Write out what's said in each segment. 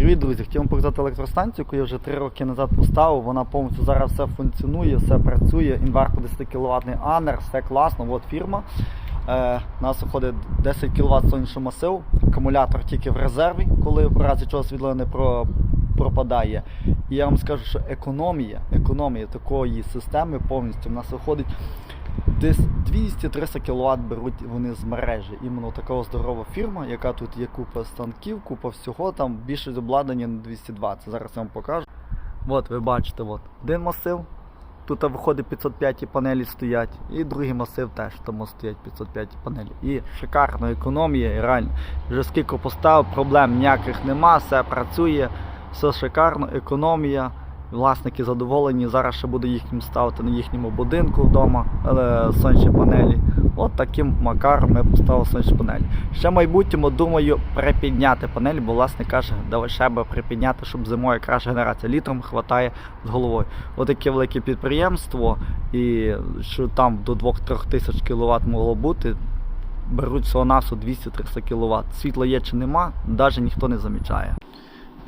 Привіт, друзі! Хотів вам показати електростанцію, яку я вже 3 роки назад поставив. Вона повністю зараз все функціонує, все працює. Інвертор 10 кВт Анер, все класно. От фірма. Е, у нас виходить 10 кВт сонячний масив, акумулятор тільки в резерві, коли в разі чого світло не про, пропадає. І я вам скажу, що економія, економія такої системи повністю в нас виходить десь 200-300 кВт беруть вони з мережі. Іменно така здорова фірма, яка тут є купа станків, купа всього, там більшість обладнання на 220. Зараз я вам покажу. От ви бачите, от, один масив. Тут виходить 505 панелі стоять, і другий масив теж тому стоять 505 панелі. І шикарна економія, і реально. Вже скільки поставив, проблем ніяких нема, все працює, все шикарно, економія. Власники задоволені. Зараз ще буду їхнім ставити на їхньому будинку вдома сонячні панелі. От таким макаром я поставив сонячні панелі. Ще в майбутньому думаю припідняти панелі, бо власник каже, ще би припідняти, щоб зимою якраз генерація літром хватає з головою. Отаке велике підприємство, і що там до 2-3 тисяч кВт могло бути. Беруть всього насу 200-300 кВт. Світла є чи нема, навіть ніхто не замічає.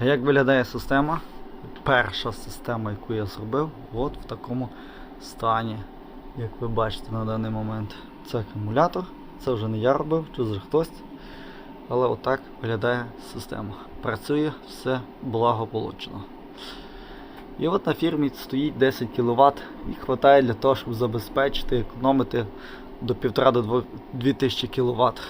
Як виглядає система? Перша система, яку я зробив, от в такому стані, як ви бачите на даний момент. Це акумулятор, це вже не я робив, чи вже хтось. Але отак виглядає система. Працює все благополучно. І от на фірмі стоїть 10 кВт і вистачає для того, щоб забезпечити, економити до 1,5 до 2000 кВт.